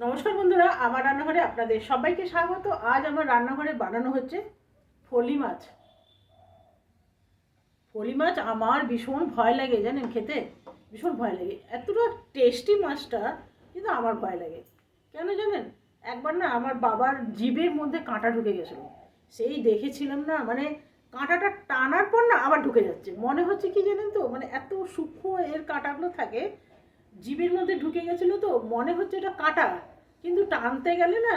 নমস্কার বন্ধুরা, আমার রান্নাঘরে আপনাদের সবাইকে স্বাগত। আজ আমার রান্নাঘরে বানানো হচ্ছে ফলি মাছ। ফলি মাছ আমার ভীষণ ভয় লাগে, জানেন খেতে? ভীষণ ভয় লাগে। এতটা টেস্টি মাছটা, কিন্তু আমার ভয় লাগে। কেন জানেন? একবার না আমার বাবার জিভের মধ্যে কাঁটা ঢুকে গেছিল। সেই দেখেছিলাম না মানে কাঁটাটা টানার পর না আবার ঢুকে যাচ্ছে। মনে হচ্ছে কি জানেন তো? মানে এত সূক্ষ্ম এর কাঁটাগুলো থাকে জিভের মধ্যে ঢুকে গেছিল তো, মনে হচ্ছে এটা কাটা, কিন্তু টানতে গেলে না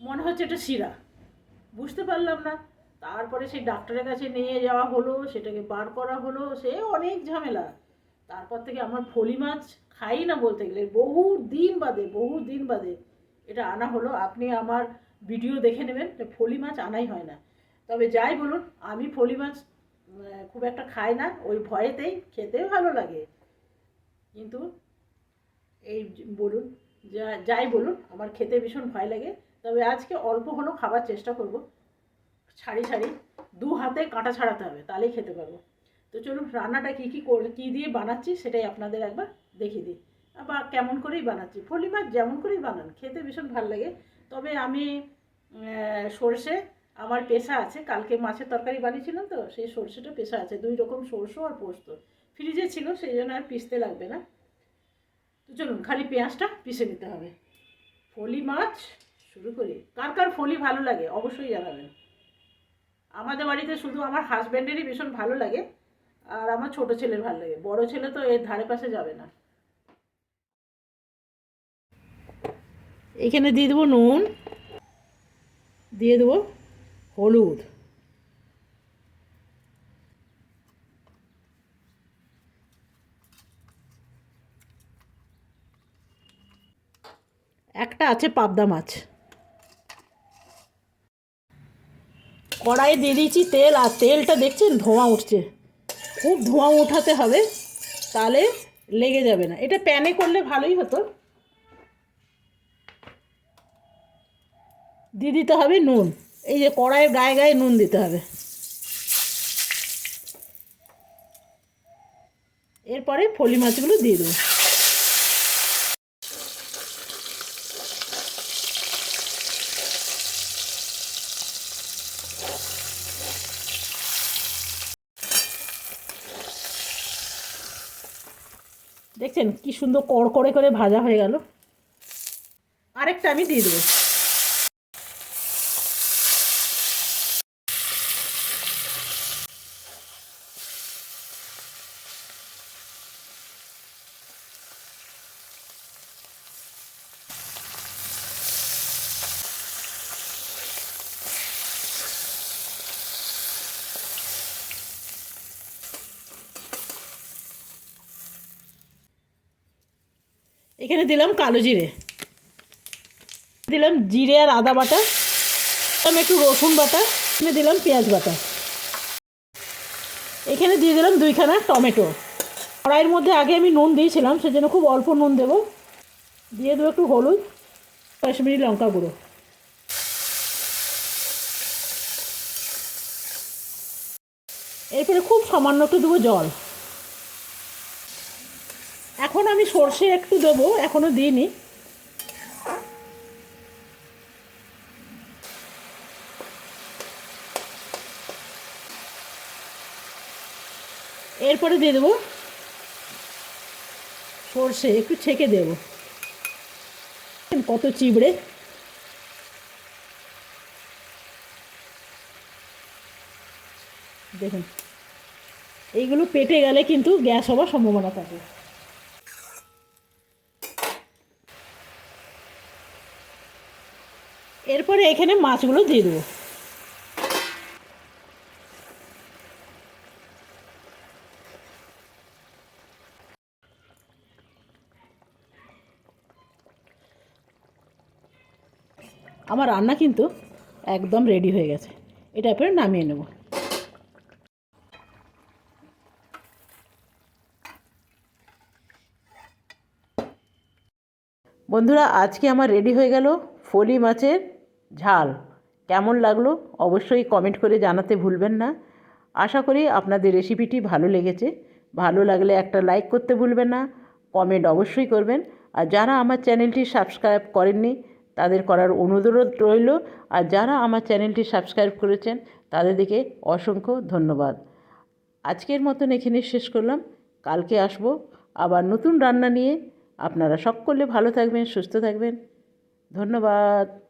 মনে হচ্ছে এটা শিরা। বুঝতে পারলাম না। তারপরে সেই ডাক্তারের কাছে নিয়ে যাওয়া হলো, সেটাকে বার করা হলো, সে অনেক ঝামেলা। তারপর থেকে আমার ফলি মাছ খাই না বলতে গেলে, বহু দিন বাদে, বহু দিন বাদে এটা আনা হলো। আপনি আমার ভিডিও দেখে নেবেন যে ফলি মাছ আনাই হয় না। তবে যাই বলুন, আমি ফলি মাছ খুব একটা খাই না, ওই ভয়েতেই খেতে ভালো লাগে। কিন্তু এই বলুন, যা, যাই বলুন, আমার খেতে ভীষণ ভয় লাগে। তবে আজকে অল্প হলেও খাবার চেষ্টা করব। ছাড়ি ছাড়ি দু হাতে কাঁটা ছাড়াতে হবে, তাহলেই খেতে পারব। তো চলুন, রান্নাটা কী কী করে, কী দিয়ে বানাচ্ছি সেটাই আপনাদের একবার দেখিয়ে দিই। বা কেমন করেই বানাচ্ছি ফলি মাছ যেমন করেই বানান, খেতে ভীষণ ভালো লাগে। তবে আমি সর্ষে, আমার পেশা আছে, কালকে মাছের তরকারি বানিয়েছিলাম তো, সেই সর্ষেটা পেশা আছে, দুই রকম সর্ষে আর পোস্ত। ফ্রিজে ছিল, সেই জন্য আর পিসতে লাগবে না। তো চলুন, খালি পেঁয়াজটা পিষে নিতে হবে। ফলি মাছ শুরু করি। কার কার ফলি ভালো লাগে অবশ্যই জানাবেন। আমাদের বাড়িতে শুধু আমার হাজব্যান্ডেরই ভীষণ ভালো লাগে, আর আমার ছোট ছেলের ভালো লাগে। বড় ছেলে তো এর ধারে পাশে যাবে না। এখানে দিয়ে দেবো নুন, দিয়ে দেবো হলুদ। একটা আছে পাবদা মাছ। কড়াইয়ে দিয়ে দিয়েছি তেল, আর তেলটা দেখছেন ধোঁয়া উঠছে। খুব ধোঁয়া উঠাতে হবে, তাহলে লেগে যাবে না। এটা প্যানে করলে ভালোই হতো। দিয়ে দিতে হবে নুন। এই যে কড়াইয়ের গায়ে গায়ে নুন দিতে হবে। এরপরে ফলি মাছগুলো দিয়ে দেবো। দেখছেন কি সুন্দর কড়কড়ে করে ভাজা হয়ে গেল। আরেকটা আমি দিয়ে দেবো। এখানে দিলাম কালো জিরে। দিলাম জিরে আর আদা বাটা। দিলাম একটু রসুন বাটা, এখানে দিলাম পেঁয়াজ বাটা। এখানে দিয়ে দিলাম দুইখানা টমেটো। কড়াইয়ের মধ্যে আগে আমি নুন দিয়েছিলাম, সেজন্য খুব অল্প নুন দেবো। দিয়ে দেবো একটু হলুদ, কাশ্মীরি লঙ্কা গুঁড়ো। এরপরে খুব সামান্য একটু দেবো জল। এখন আমি সর্ষে একটু দেবো এখনও দিইনি। এরপরে দিয়ে দেবো সর্ষে, একটু ছেঁকে দেবো। কত চিবড়ে। দেখুন, এইগুলো পেটে গেলে কিন্তু গ্যাস হওয়ার সম্ভাবনা থাকে। এরপরে এখানে মাছগুলো দিয়ে দেবো। আমার রান্না কিন্তু একদম রেডি হয়ে গেছে। এটা এরপরে নামিয়ে নেব। বন্ধুরা, আজকে আমার রেডি হয়ে গেল ফলি মাছের ঝাল। কেমন লাগল অবশ্যই কমেন্ট করে জানাতে ভুলবেন না। আশা করি আপনাদের রেসিপিটি ভালো লেগেছে। ভালো লাগলে একটা লাইক করতে ভুলবেন না। কমেন্ট অবশ্যই করবেন। আর যারা আমার চ্যানেলটি সাবস্ক্রাইব করেননি, তাদের করার অনুরোধ রইল। আর যারা আমার চ্যানেলটি সাবস্ক্রাইব করেছেন, তাদের দিকে অসংখ্য ধন্যবাদ। আজকের মতন এখানে শেষ করলাম। কালকে আসব আবার নতুন রান্না নিয়ে। আপনারা সকলে ভালো থাকবেন, সুস্থ থাকবেন। ধন্যবাদ।